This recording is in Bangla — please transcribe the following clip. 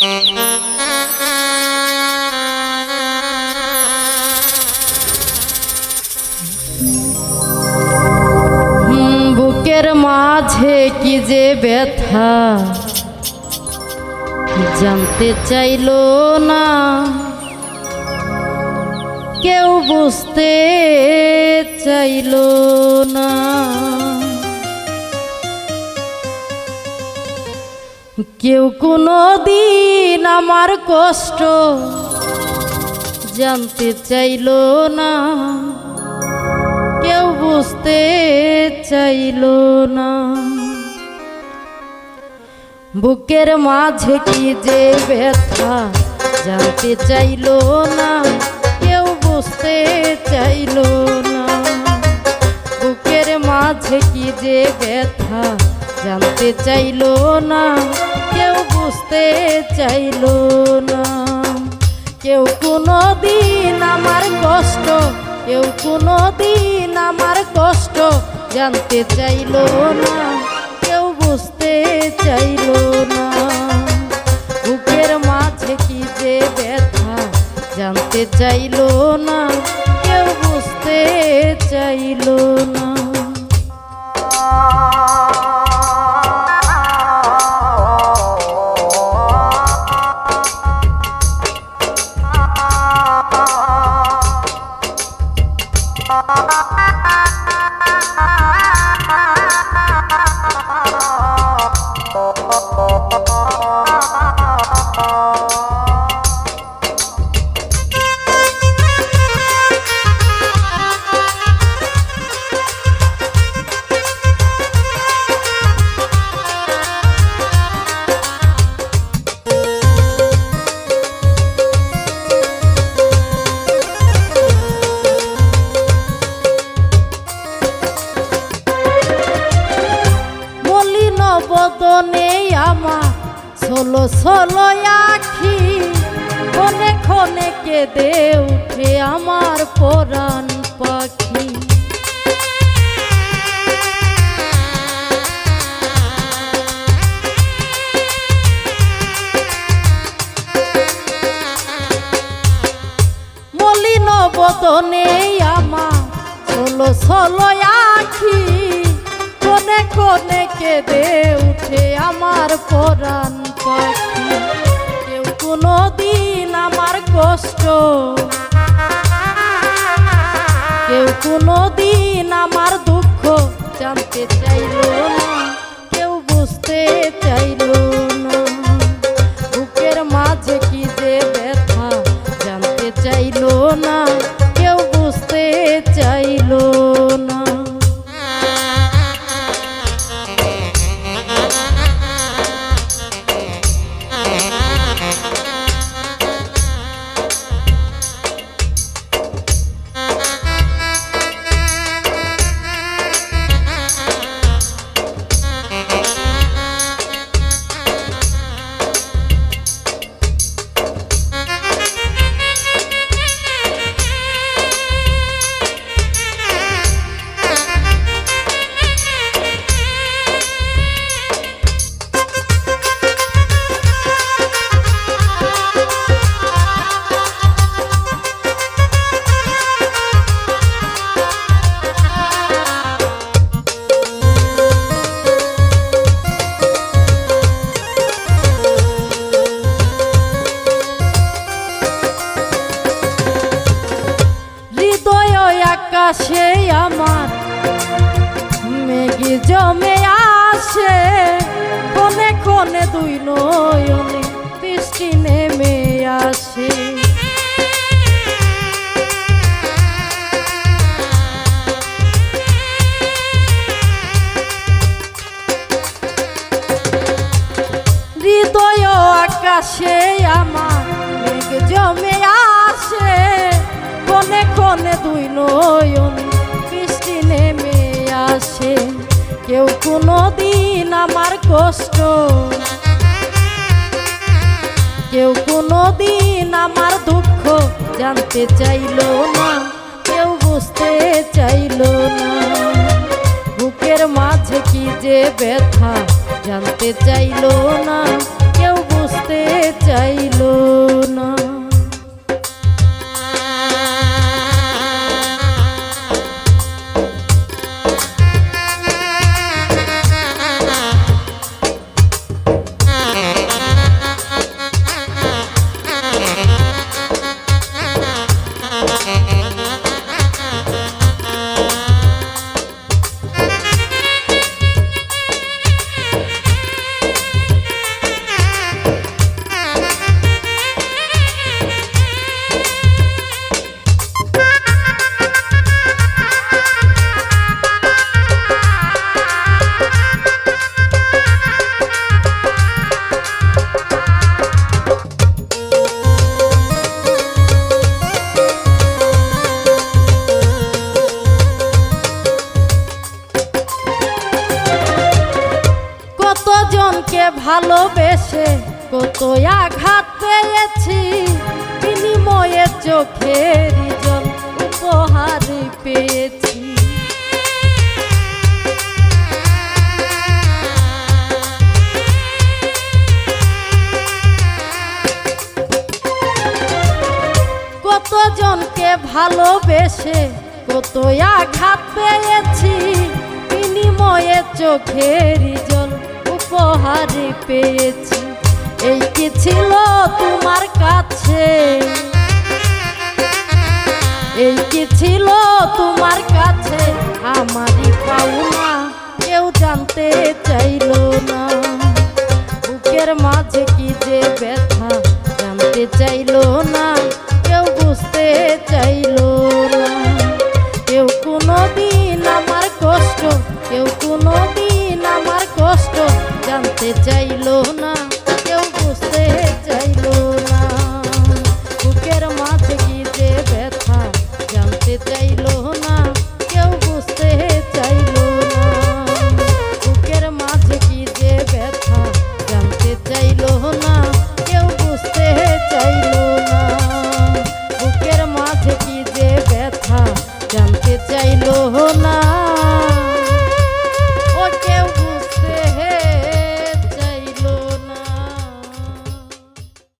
বুকের মাঝে কি যে ব্যথা? জানতে চাইলো না। কেউ বুঝতে চাইলো না। কেউ কোনো দিন আমার কষ্ট জানতে চাইলো না। কেউ বুঝতে চাইলো না। বুকের মাঝে কি যে ব্যথা জানতে চাইলো না। কেউ বুঝতে চাইলো না। বুকের মাঝে কি যে ব্যথা জানতে চাইলো না, কেউ বুঝতে চাইলো না। কেউ কোনো দিন আমার কষ্ট, কেউ কোনো দিন আমার কষ্ট জানতে চাইলো না, কেউ বুঝতে চাইলো না। বুকের মাঝে কি যে ব্যথা জানতে চাইলো না, কেউ বুঝতে চাইলো না। ষোলো ষোলো আখি ক্ষণে ক্ষণে কেঁদে উঠে আমার পরাণ পাখি। মলিন বদনে আমার ষোলো ষোলো আখি কোনে কোনে কেঁদে উঠে আমার পরাণ কেউ কোনো আমার কেউ আমার দুঃখ জানতে চাইলো না। কেউ বুঝতে চাইলো না। মাঝে ব্যথা জানতে চাইলো না। আকাশে আমার। মেঘে জমে আসে ক্ষণে ক্ষণে দুই নয়নে বৃষ্টি নেমে আসে। হৃদয় আকাশে আমার, মেঘ জমে আসে কোনে কোনে দুই নয়ন বৃষ্টি নেমে আসে। কেউ কোনো দিন আমার কষ্ট, কেউ কোনো দিন আমার দুঃখ জানতে চাইলো না, কেউ বুঝতে চাইলো না। বুকের মাঝে কি যে ব্যথা জানতে চাইলো না, কেউ বুঝতে চাইলো না। ভালোবেসে কত আঘাত পেয়েছি। বিনিময়ে চোখের জল উপহার পেয়েছি। কতজনকে ভালোবেসে কত আঘাত পেয়েছি। বিনিময়ে চোখের জল উপহার পেয়েছি। এই কি ছিল তোমার কাছে? এই কি ছিল তোমার কাছে? আমারই পাওনা, কেউ জানতে চাইলো না। বুকের মাঝে কি যে ব্যথা, জানতে চাইলো না, কেউ বুঝতে